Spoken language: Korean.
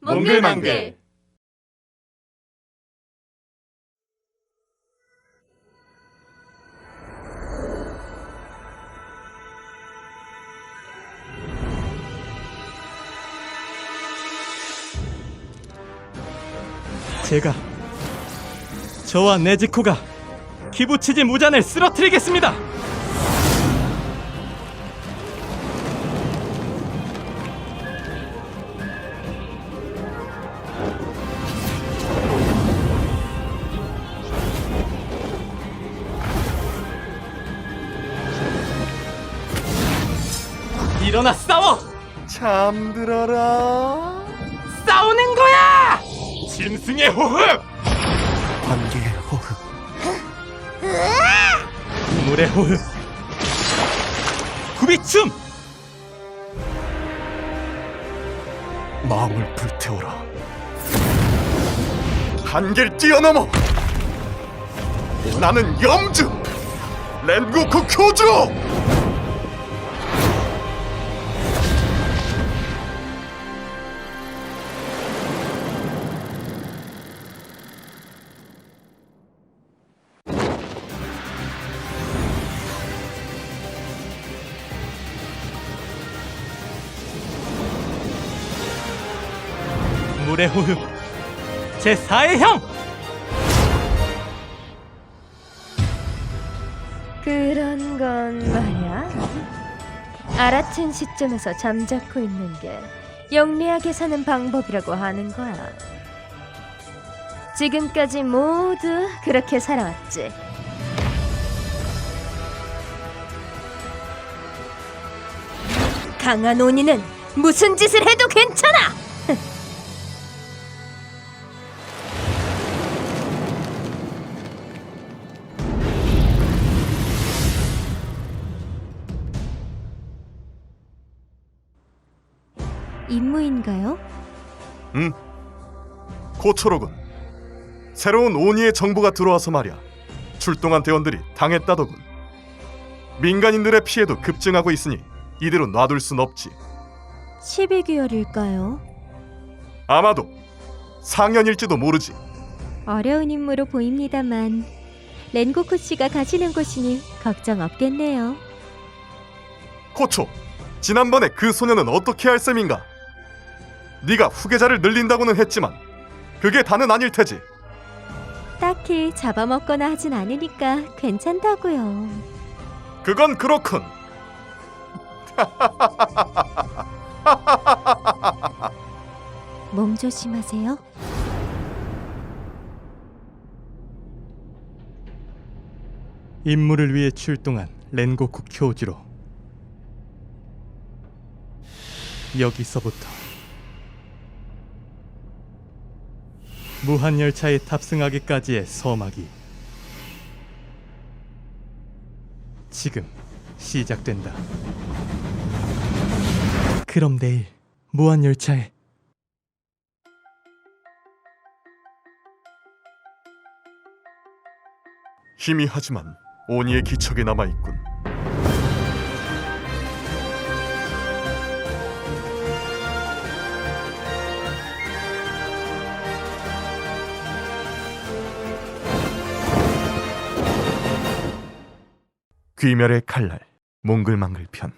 몽글망글 제가 저와 네즈코가 기부치지 무잔을 쓰러뜨리겠습니다. 일어나 싸워! 잠들어라 싸우는 거야! 짐승의 호흡! 관계의 호흡 물의 호흡! 구비춤! 마음을 불태워라 한계를 뛰어넘어 나는 염주 렌고쿠 교주 물의 호흡! 제4의 형! 그런 건 말이야. 알아챈 시점에서 잠자코 있는 게 영리하게 사는 방법이라고 하는 거야. 지금까지 모두 그렇게 살아왔지. 강한 온이는 무슨 짓을 해도 괜찮아! 임무인가요? 응 고초로군 새로운 오니의 정보가 들어와서 말이야 출동한 대원들이 당했다더군 민간인들의 피해도 급증하고 있으니 이대로 놔둘 순 없지 12개월일까요? 아마도 상연일지도 모르지 어려운 임무로 보입니다만 렌고쿠 씨가 가시는 곳이니 걱정 없겠네요. 코초, 지난번에 그 소녀는 어떻게 할 셈인가? 네가 후계자를 늘린다고는 했지만 그게 다는 아닐 테지. 딱히 잡아먹거나 하진 않으니까 괜찮다고요. 그건 그렇군. 몸 조심하세요. 임무를 위해 출동한 렌고쿠 교주로 여기서부터 무한 열차에 탑승하기까지의 서막이 지금 시작된다. 그럼 내일 무한 열차에 희미하지만 오니의 기척이 남아 있군. 귀멸의 칼날 몽글망글 편